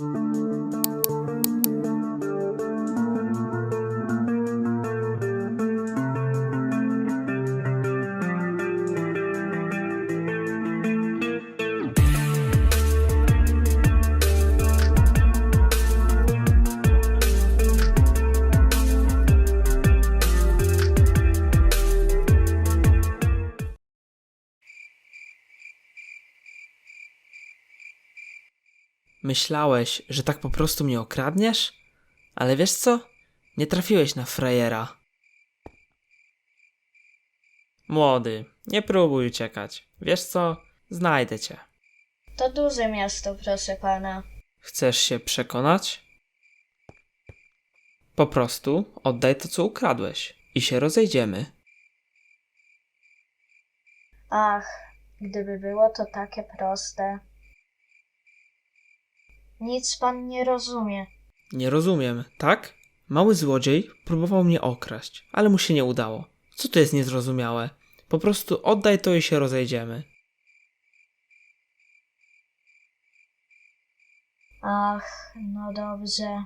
Música Myślałeś, że tak po prostu mnie okradniesz? Ale wiesz co? Nie trafiłeś na frajera. Młody, nie próbuj uciekać. Wiesz co? Znajdę cię. To duże miasto, proszę pana. Chcesz się przekonać? Po prostu oddaj to, co ukradłeś i się rozejdziemy. Ach, gdyby było to takie proste. Nic pan nie rozumie. Nie rozumiem, tak? Mały złodziej próbował mnie okraść, ale mu się nie udało. Co to jest niezrozumiałe? Po prostu oddaj to i się rozejdziemy. Ach, no dobrze.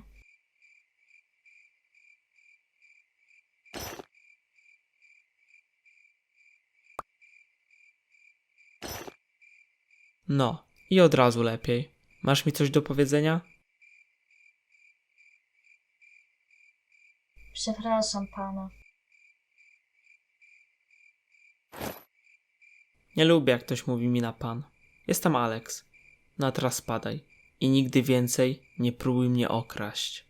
No, i od razu lepiej. Masz mi coś do powiedzenia? Przepraszam pana. Nie lubię, jak ktoś mówi mi na pan. Jestem Alex. No a teraz spadaj. I nigdy więcej nie próbuj mnie okraść.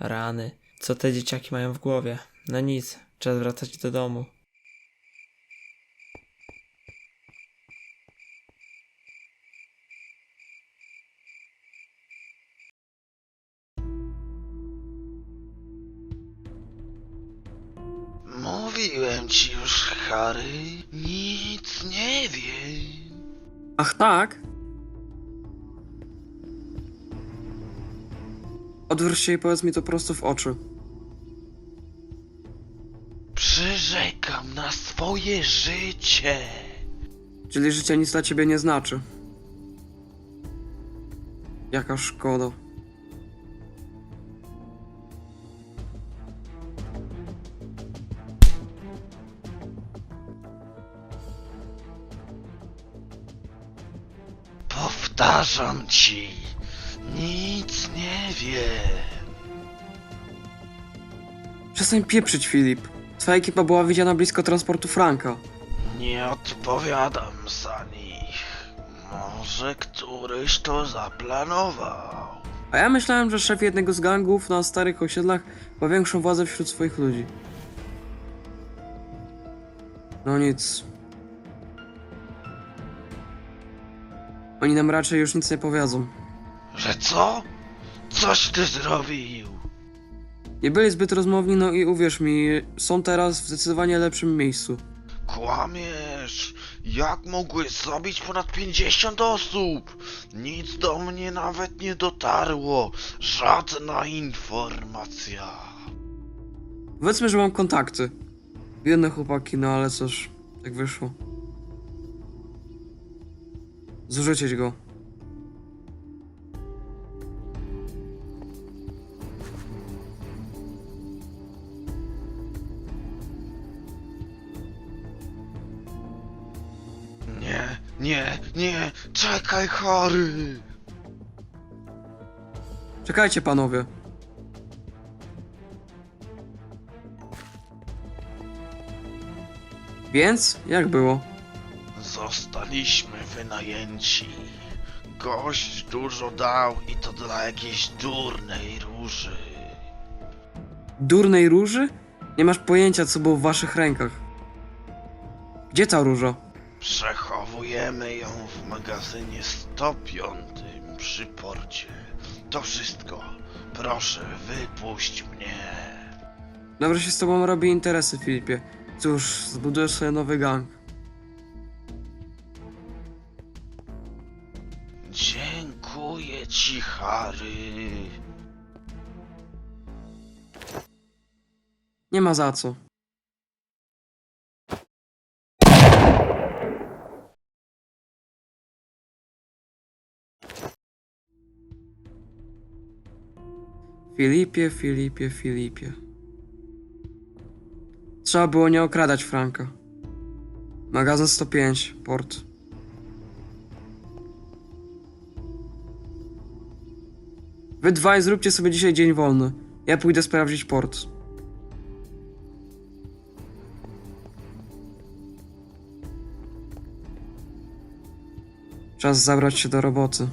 Rany. Co te dzieciaki mają w głowie? No nic, czas wracać do domu. Mówiłem ci już, Harry, nic nie wie. Ach tak? Odwróć się i powiedz mi to prosto w oczy. Swoje życie. Czyli życie nic dla ciebie nie znaczy. Jaka szkoda. Powtarzam ci, nic nie wie. Przestań pieprzyć, Filip. Twoja ekipa była widziana blisko transportu Franka. Nie odpowiadam za nich. Może któryś to zaplanował. A ja myślałem, że szef jednego z gangów na starych osiedlach ma większą władzę wśród swoich ludzi. No nic. Oni nam raczej już nic nie powiedzą. Że co? Coś ty zrobił. Nie byli zbyt rozmowni, no i uwierz mi, są teraz w zdecydowanie lepszym miejscu. Kłamiesz! Jak mogłeś zabić ponad 50 osób? Nic do mnie nawet nie dotarło. Żadna informacja. Powiedzmy, że mam kontakty. Biedne chłopaki, no ale cóż, tak wyszło. Zużycie go. Nie, nie! Czekaj, Harry! Czekajcie, panowie. Więc, jak było? Zostaliśmy wynajęci. Gość dużo dał i to dla jakiejś durnej róży. Durnej róży? Nie masz pojęcia, co było w waszych rękach. Gdzie ta róża? Przechowujemy ją w magazynie 105 przy porcie. To wszystko. Proszę, wypuść mnie. Dobrze się z tobą robi interesy, Filipie. Cóż, zbudujesz sobie nowy gang. Dziękuję ci, Harry. Nie ma za co. Filipie, Filipie, Filipie. Trzeba było nie okradać Franka. Magazyn 105, port. Wy dwaj zróbcie sobie dzisiaj dzień wolny. Ja pójdę sprawdzić port. Czas zabrać się do roboty.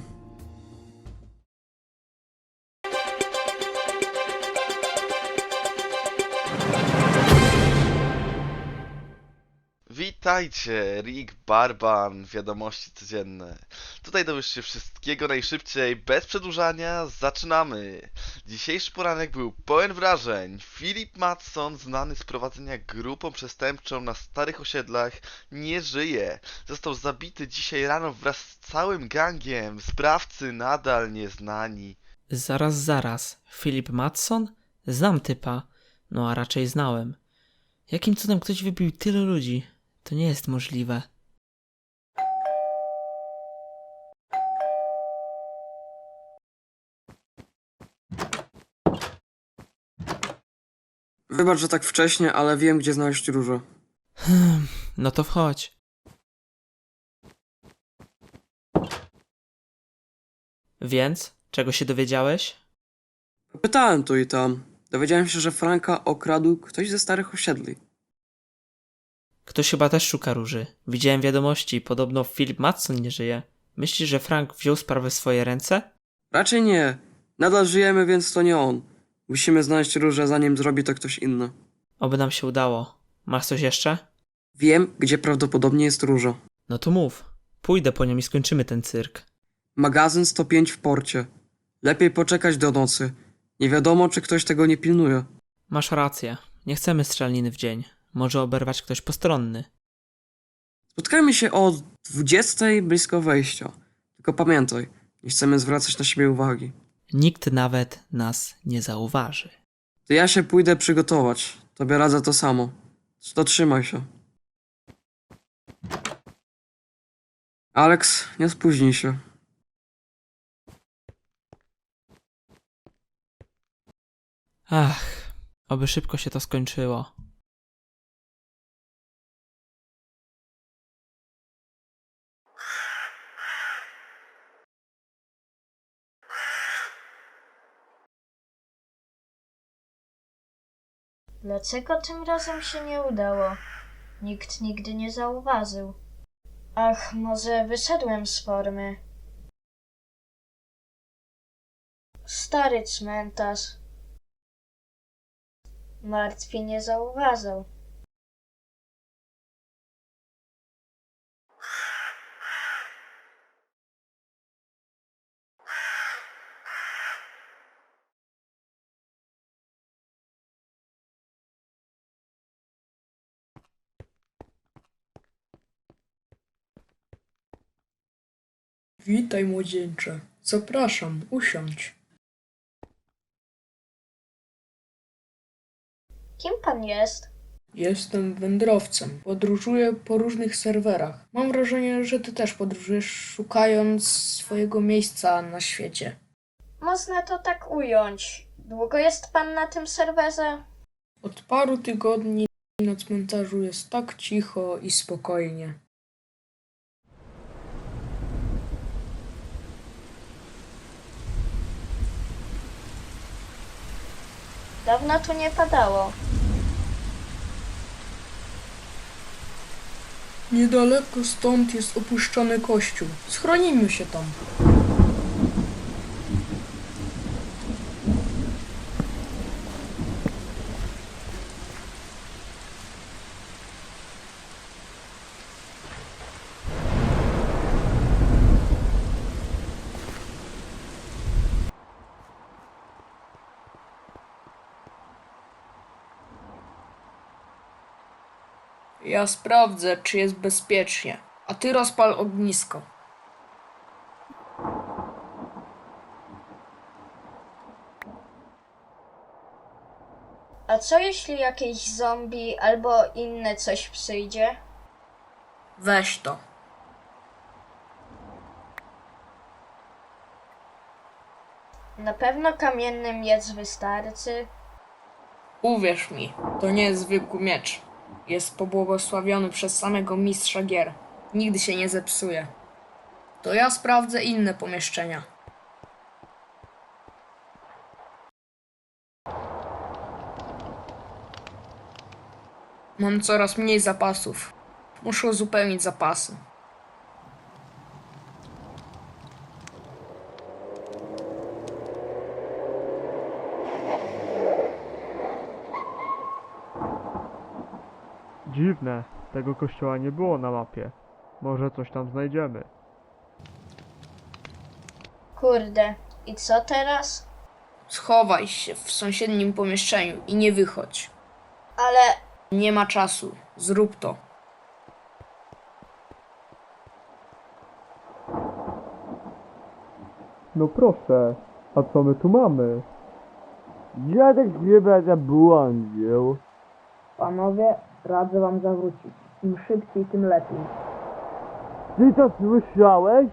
Witajcie, Rick Barban, wiadomości codzienne. Tutaj dowiesz się wszystkiego najszybciej, bez przedłużania, zaczynamy. Dzisiejszy poranek był pełen wrażeń. Filip Matson, znany z prowadzenia grupą przestępczą na starych osiedlach, nie żyje. Został zabity dzisiaj rano wraz z całym gangiem. Sprawcy nadal nieznani. Zaraz, zaraz. Filip Matson? Znam typa. No a raczej znałem. Jakim cudem ktoś wybił tylu ludzi? To nie jest możliwe. Wybacz, że tak wcześnie, ale wiem, gdzie znaleźć różę. Hmm, no to wchodź. Więc? Czego się dowiedziałeś? Pytałem tu i tam. Dowiedziałem się, że Franka okradł ktoś ze starych osiedli. Ktoś chyba też szuka róży. Widziałem wiadomości, podobno Filip Matson nie żyje. Myślisz, że Frank wziął sprawę w swoje ręce? Raczej nie. Nadal żyjemy, więc to nie on. Musimy znaleźć różę, zanim zrobi to ktoś inny. Oby nam się udało. Masz coś jeszcze? Wiem, gdzie prawdopodobnie jest róża. No to mów. Pójdę po nią i skończymy ten cyrk. Magazyn 105 w porcie. Lepiej poczekać do nocy. Nie wiadomo, czy ktoś tego nie pilnuje. Masz rację. Nie chcemy strzelniny w dzień. Może oberwać ktoś postronny. Spotkajmy się o 20 blisko wejścia. Tylko pamiętaj, nie chcemy zwracać na siebie uwagi. Nikt nawet nas nie zauważy. To ja się pójdę przygotować. Tobie radzę to samo. To trzymaj się. Alex, nie spóźnij się. Ach, oby szybko się to skończyło. Dlaczego tym razem się nie udało? Nikt nigdy nie zauważył. Ach, może wyszedłem z formy. Stary cmentarz. Martwi nie zauważył. Witaj, młodzieńcze. Zapraszam, usiądź. Kim pan jest? Jestem wędrowcem. Podróżuję po różnych serwerach. Mam wrażenie, że ty też podróżujesz, szukając swojego miejsca na świecie. Można to tak ująć. Długo jest pan na tym serwerze? Od paru tygodni na cmentarzu jest tak cicho i spokojnie. Dawno tu nie padało. Niedaleko stąd jest opuszczony kościół. Schronimy się tam. Ja sprawdzę, czy jest bezpiecznie. A ty rozpal ognisko. A co jeśli jakieś zombie albo inne coś przyjdzie? Weź to. Na pewno kamienny miecz wystarczy. Uwierz mi, to nie jest zwykły miecz. Jest pobłogosławiony przez samego mistrza gier. Nigdy się nie zepsuje. To ja sprawdzę inne pomieszczenia. Mam coraz mniej zapasów. Muszę uzupełnić zapasy. Dziwne, tego kościoła nie było na mapie. Może coś tam znajdziemy. Kurde, i co teraz? Schowaj się w sąsiednim pomieszczeniu i nie wychodź. Ale Nie ma czasu. Zrób to. No proszę, a co my tu mamy? Dziadek chyba zabłądził. Panowie, radzę wam zawrócić. Im szybciej, tym lepiej. Ty to słyszałeś?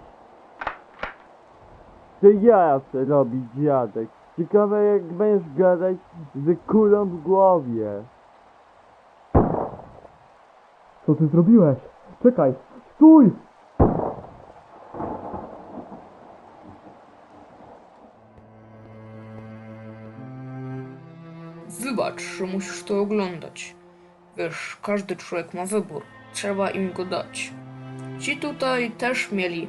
To ja chcę robić dziadek. Ciekawe jak będziesz gadać z kulą w głowie. Co ty zrobiłeś? Czekaj, stój! Wybacz, że musisz to oglądać. Wiesz, każdy człowiek ma wybór. Trzeba im go dać. Ci tutaj też mieli.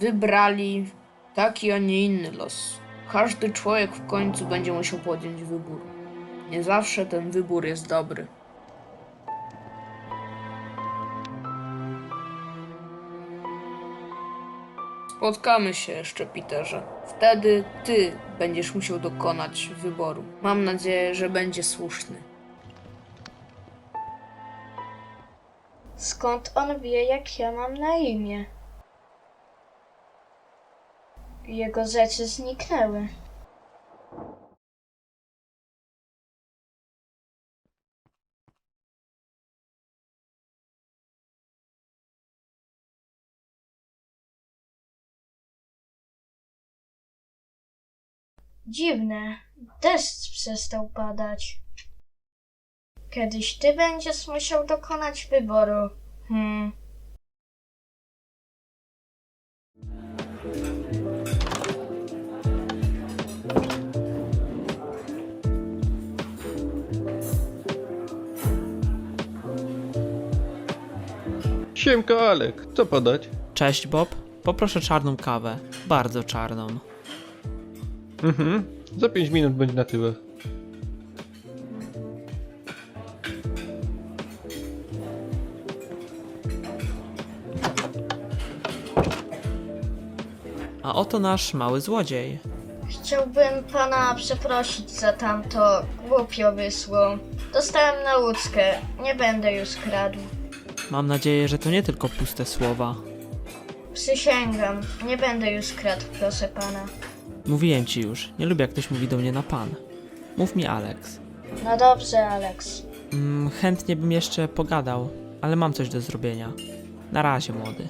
Wybrali taki, a nie inny los. Każdy człowiek w końcu będzie musiał podjąć wybór. Nie zawsze ten wybór jest dobry. Spotkamy się jeszcze, Peterze. Wtedy ty będziesz musiał dokonać wyboru. Mam nadzieję, że będzie słuszny. Skąd on wie, jak ja mam na imię? Jego rzeczy zniknęły. Dziwne, deszcz przestał padać. Kiedyś ty będziesz musiał dokonać wyboru. Hmm. Siemka Alek, co podać? Cześć Bob, poproszę czarną kawę. Bardzo czarną. Mhm, za 5 minut będzie na tyłach. Oto nasz mały złodziej. Chciałbym pana przeprosić za tamto. Głupio wyszło. Dostałem nauczkę. Nie będę już kradł. Mam nadzieję, że to nie tylko puste słowa. Przysięgam. Nie będę już kradł, proszę pana. Mówiłem ci już, nie lubię jak ktoś mówi do mnie na pan. Mów mi Alex. No dobrze, Alex. Mm, chętnie bym jeszcze pogadał, ale mam coś do zrobienia. Na razie, młody.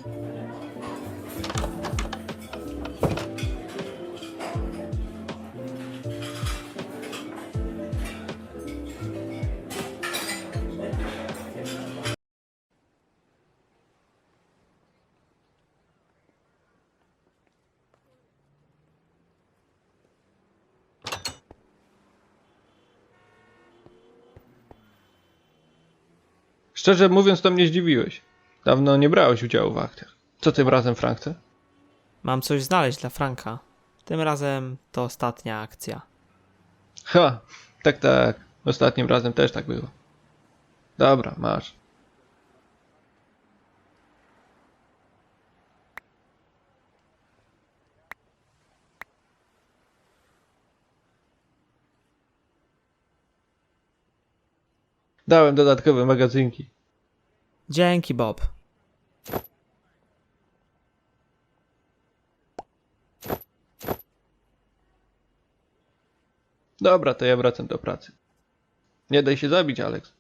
Szczerze mówiąc, to mnie zdziwiłeś. Dawno nie brałeś udziału w akcjach. Co tym razem, Frankce? Mam coś znaleźć dla Franka. Tym razem to ostatnia akcja. Ha, tak, tak. Ostatnim razem też tak było. Dobra, masz. Dałem dodatkowe magazynki. Dzięki, Bob. Dobra, to ja wracam do pracy. Nie daj się zabić, Alex.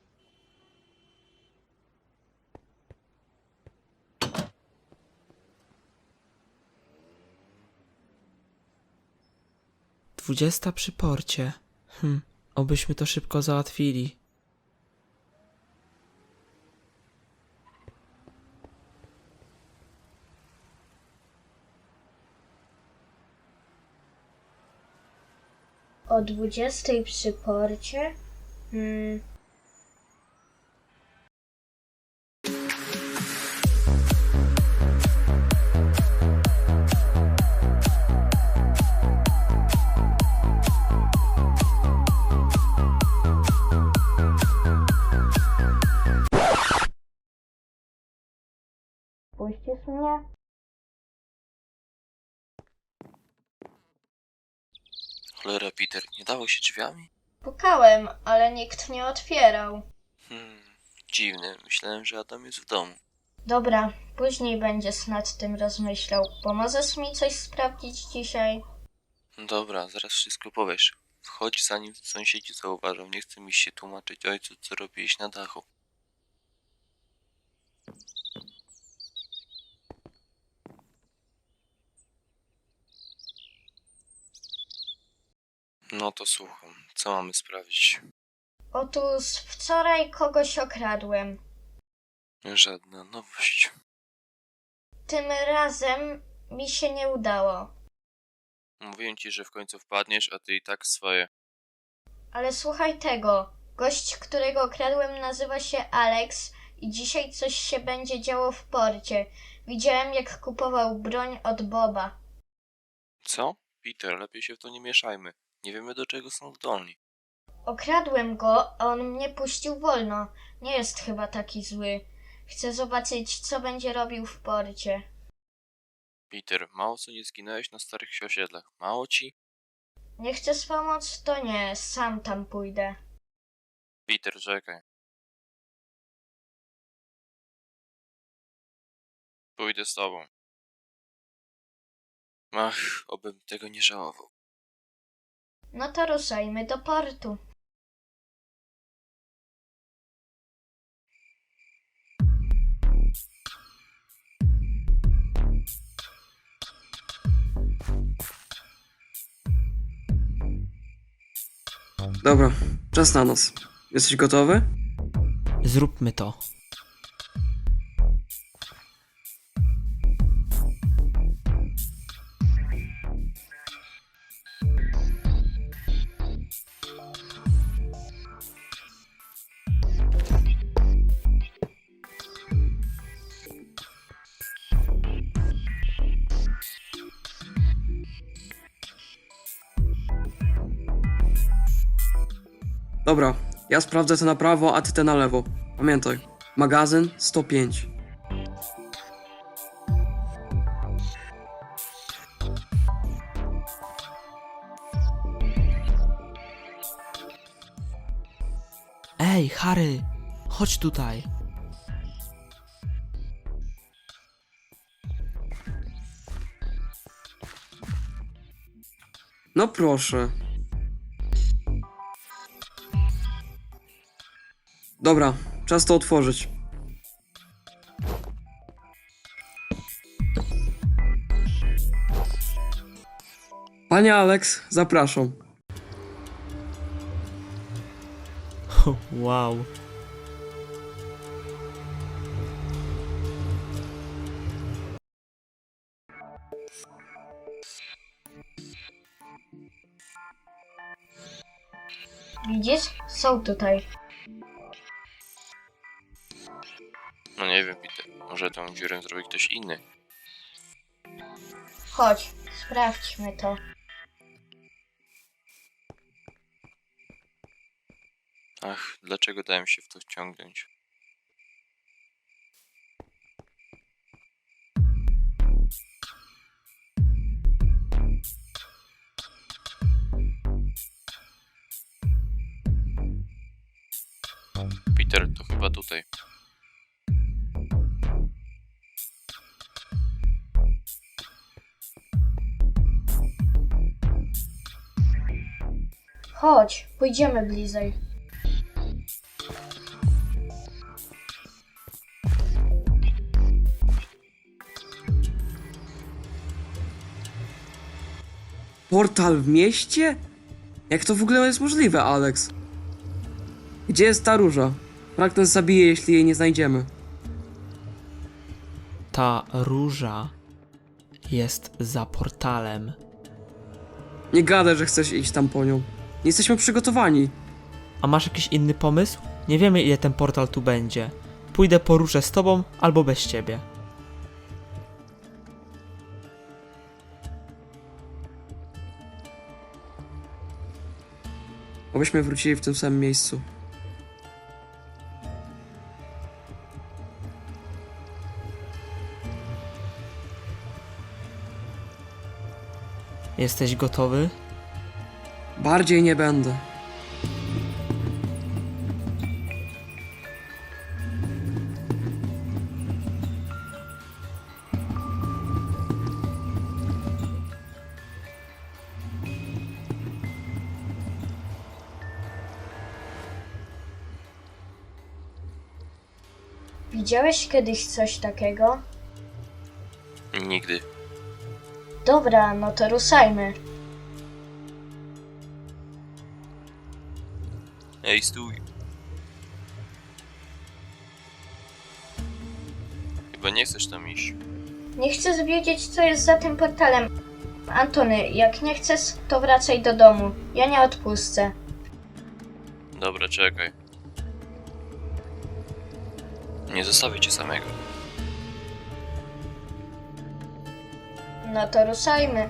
Dwudziesta przy porcie. Hm, obyśmy to szybko załatwili. O dwudziestej przy porcie? Hmm. Mnie? Cholera, Peter, nie dało się drzwiami? Pukałem, ale nikt nie otwierał. Hmm, dziwne. Myślałem, że Adam jest w domu. Dobra, później będziesz nad tym rozmyślał. Pomożesz mi coś sprawdzić dzisiaj? Dobra, zaraz wszystko powiesz. Wchodź zanim sąsiedzi zauważą. Nie chcę mi się tłumaczyć ojcu, co robiłeś na dachu. No to słucham. Co mamy sprawdzić? Otóż wczoraj kogoś okradłem. Żadna nowość. Tym razem mi się nie udało. Mówiłem ci, że w końcu wpadniesz, a ty i tak swoje. Ale słuchaj tego. Gość, którego okradłem, nazywa się Alex i dzisiaj coś się będzie działo w porcie. Widziałem, jak kupował broń od Boba. Co? Peter, lepiej się w to nie mieszajmy. Nie wiemy do czego są zdolni. Okradłem go, a on mnie puścił wolno. Nie jest chyba taki zły. Chcę zobaczyć, co będzie robił w porcie. Peter, mało co nie zginąłeś na starych osiedlach. Mało ci? Nie chcesz pomóc? To nie, sam tam pójdę. Peter, czekaj. Pójdę z tobą. Ach, obym tego nie żałował. No to ruszajmy do portu. Dobra, czas na nos. Jesteś gotowy? Zróbmy to. Dobra, ja sprawdzę te na prawo, a ty te na lewo. Pamiętaj, magazyn 105. Ej, Harry, chodź tutaj. No proszę. Dobra, czas to otworzyć. Panie Alex, zapraszam. Wow. Widzisz? Są tutaj. Nie wiem, Peter. Może tą dziurę zrobi ktoś inny. Chodź, sprawdźmy to. Ach, dlaczego dałem się w to wciągnąć? Chodź, pójdziemy bliżej. Portal w mieście? Jak to w ogóle jest możliwe, Alex? Gdzie jest ta róża? Nas zabije, jeśli jej nie znajdziemy. Ta róża jest za portalem. Nie gadaj, że chcesz iść tam po nią. Nie jesteśmy przygotowani. A masz jakiś inny pomysł? Nie wiemy ile ten portal tu będzie. Pójdę po różę z tobą albo bez ciebie. Obyśmy wrócili w tym samym miejscu. Jesteś gotowy? Bardziej nie będę. Widziałeś kiedyś coś takiego? Nigdy. Dobra, no to ruszajmy. Ej, stój. Chyba nie chcesz tam iść. Nie chcę wiedzieć, co jest za tym portalem. Antony, jak nie chcesz, to wracaj do domu. Ja nie odpuszczę. Dobra, czekaj. Nie zostawię cię samego. No to ruszajmy.